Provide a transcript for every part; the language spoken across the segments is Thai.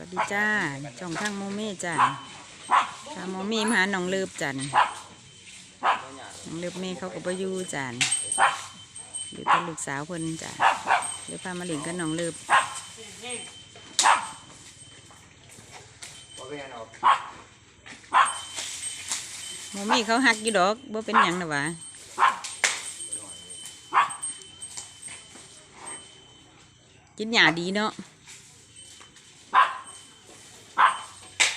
วัสดีจ้าจ่องทางโมเม่จ้าทางโมเม่มาหาน้องเลิบจันหนองเลิบเม่เขาก็ไปอยู่จันอยู่กับลูกสาวเพิ่นจ้าเลยพามาเล่นกับน้องเลิบโมเม่เขาหักอยู่ดอกบ่เป็นหยังนะวะกินหยาดีเนาะ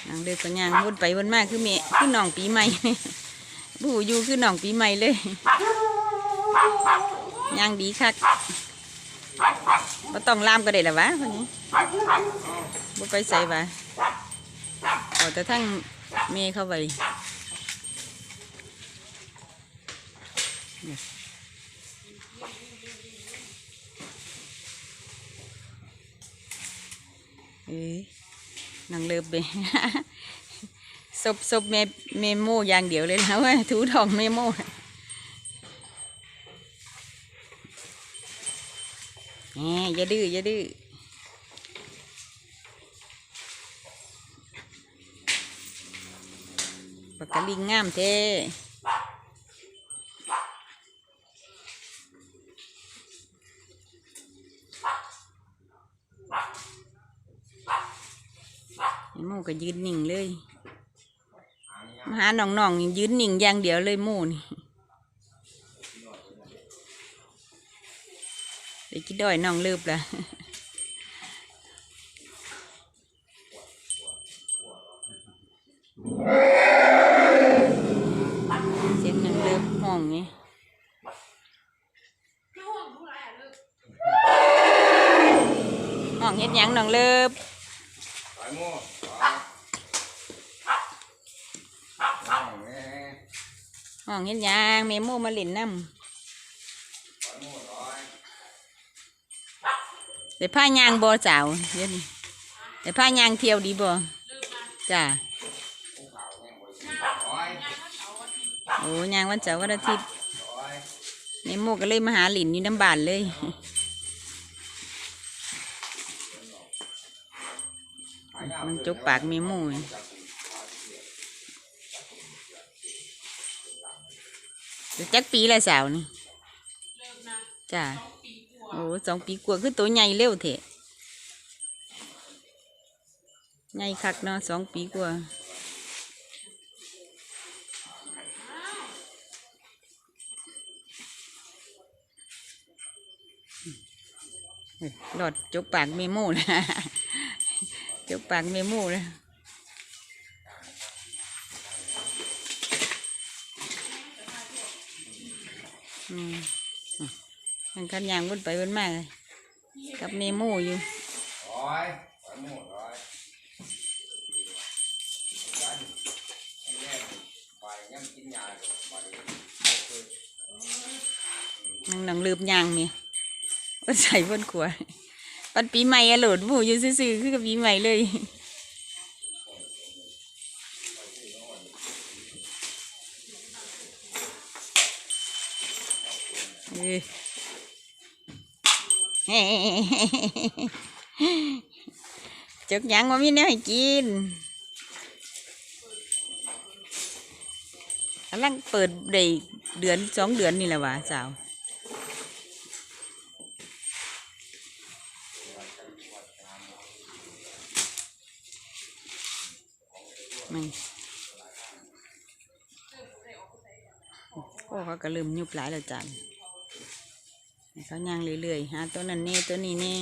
นาง เด็กก็ย่างวนไปวนมาคือเมคือน้องปีใหม่ผู้อยู่คือน้องปีใหม่เลยย่างดีคักบ่ต้องลามก็ได้ละวะคนนี้บ่ไปใส่วะเอาแต่ทั้งเมเข้าไปเอ้ย นางเลิบไปซบซบเมเมโมอย่างเดียวเลยนะว่าถูทองเมโมแหมอย่าดื้ออย่าดื้อปากกาลิงงามเท่เมโม ก็ยืนนิ่งเลยมาหาน้องๆนี่ยืนนิ่งอย่างเดียวเลยโมนี่ไปกินดอยน้องเลิบละเสียงหน้องเลิบห้องนี่ห้องเฮ็ดหยังน้องเลิบ ไปโม่ไปนั่งแม่ ห้องเฮ็ดหยังเมโมมาเล่นน้ำไปโม่ร้อยแต่ผ้ายางบ่สาวเดี๋ยวนี้แต่ผ้ายางเที่ยวดีบ่จ้าโอ้ยางวันเสาร์วันอาทิตย์เมโมก็เลยมาหาหลินอยู่น้ำบานเลยมันจุกปากเมโมนี่เดี๋ยว จักปีละสาวนี่จ้าโอ้สองปีกว่าคือตัวใหญ่เร็วเถอะใหญ่คักเนาะสองปีกว่าหลอดจกปากเมโม่นะจกปากเมโม่นะ อืมมันคันยางวนไปวนมาเลยกับเมโม่อยู่ร้อยไปโม่ร้อยกันแย่ไปงั้นกินยาไปนังนังลืบยางเนี่ยว่าใส่บนขวดปันปีใหม่อะโหลดหมูอยู่ซื่อๆคือกับปีใหม่เลยเอ้ย จกหยังว่ามีแนวให้กินกำลังเปิดได้เดือนสองเดือนนี่แหละวะสาวมันโอ้เขาก็เริ่มยุบหลายแล้วจัน เขาย่างเรื่อยๆหาตัวนั้นนี่ตัวนี้นี่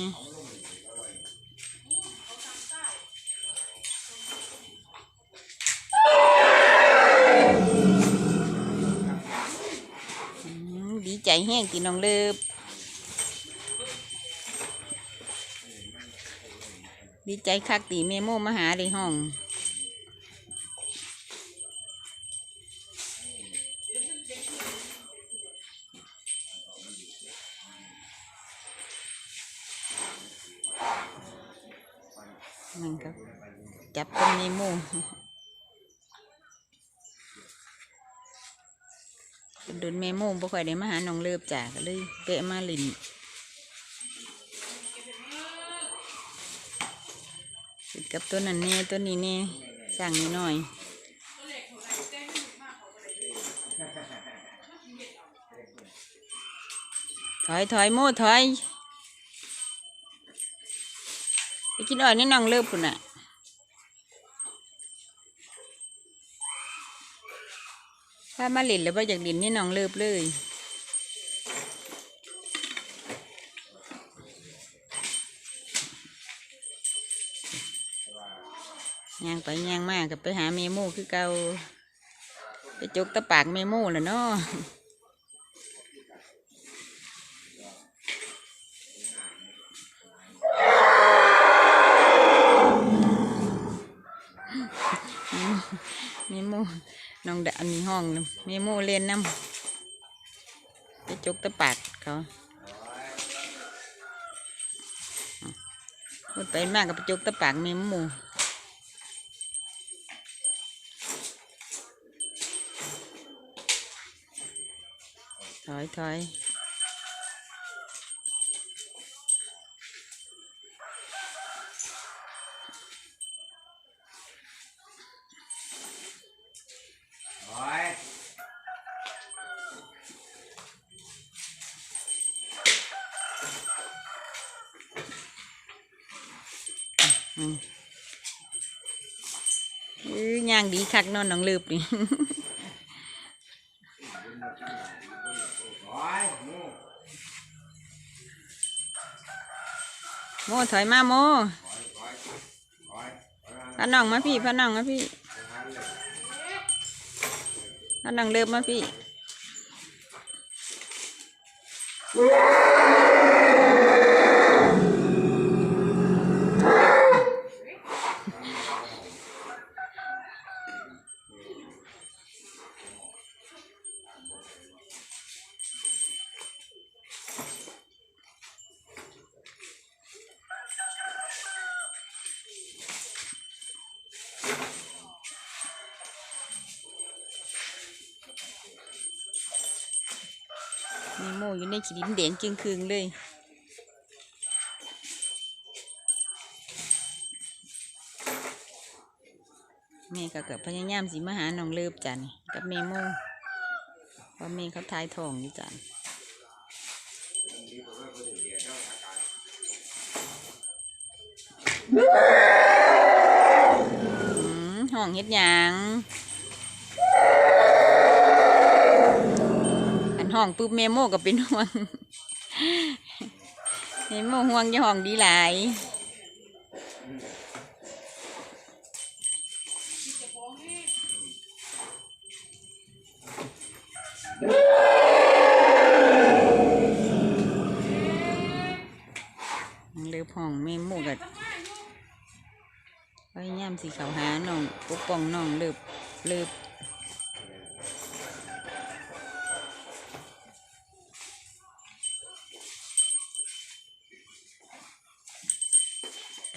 ดีใจแห้งกินน้องเลิบดีใจคักตีเมโมมาหาในห้อง นเมโมโดนเมโมบ่ค่อยได้มาหาน้องเลิบจาก็เลยแวะมาลินติกับตัวนั้นแน่ตัวนี้แน่สั่งนิดหน่อยถอยถอยโม่ถอยไปกินอ่อนนี่น้องเลิฟคุณน่ะ มาเลินแล้วว่าอยากดินนี่น้องเลิบเลยย่างไปย่างมากกับไปหาเมมูคือเกาไปจกตะปากเมมูแหละเนาะ น้องดอันนี้ห้องน่ะเมมูเล่นน้ำไปจุกตะปัดเขาพูดไปมากกับไปจกตะปากมีหมูถอยถอย โอ้ย อืออย่างดีคักนอนน้องลืบนี่โมถอยมาโมพาน้องมาพี่พาน้องมาพี่พาน้องเลิบมาพี่ มีโมอยู่ในขีดินแดงจึงคืงเลยแม่ก็เกิดพยายามสิมาหาน้องเลิบจันกับแม่โมเพราะแม่เขาทายทองอยู่จันห้องเฮ็ดหยังอัน ห้องปุ๊บเมโมก็เป็นห่วงเมโมห่วงอย่ห้องดีหลายเลือห้องเมโมก็พยายามสิเขาหาน้องปกป้องน้องเลิบเลิบ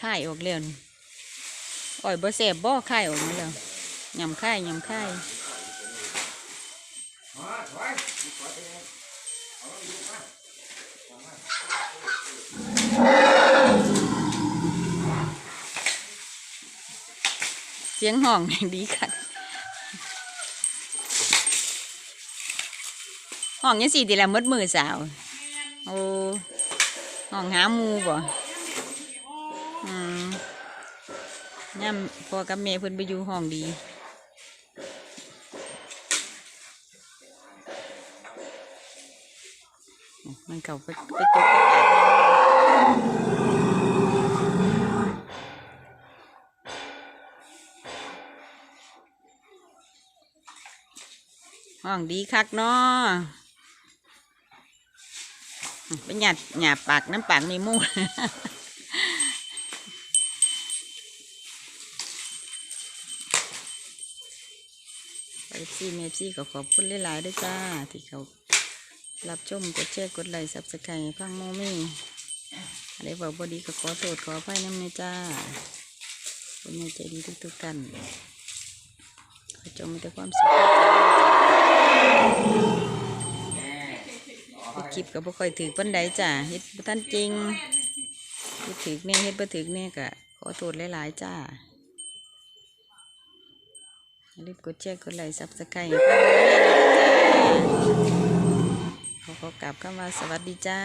ค่ายออกแล้วนี่อ่อยบ่แสบบ่ค่ายออกมาแล้วยำค่ายยำค่ายเป็นไงเอาไปดูมาเสียงห้องดีค่ะห้องยังสี่ตีละมดมือสาว โอ้ห้องหามูบ่ อืมย่ำพ่อกับแม่เพิ่นไปอยู่ห้องดี มันเก่าไปไปตกห้องดีคักเนาะเป็นหยาดหยาปากน้ำปากมีมูด เอฟซีเมฟซีก็ขอบคุณหลายๆด้วยจ้า ที่เขารับชมกดแชร์กดไลค์ซับสไครต์พังโมมี่อะไรบอกบอดีก็ขอโทษขออภัยน้ำเนจ้าเป็นใจดีทุกๆกันขอจงมีแต่ความสุขความเจริญจ้าแม่เฮ็ดคลิปก็บ่ค่อยถือปันใดจ้าเฮ็ดบ่ทันจริงถือแน่เฮ็ดบ่ถือแน่ก็ขออโทษหลายๆจ้า อย่าลืมกดแชร์กดไลค์ซับสไครต์ขอขอกลับเข้ามาสวัสดีจ้า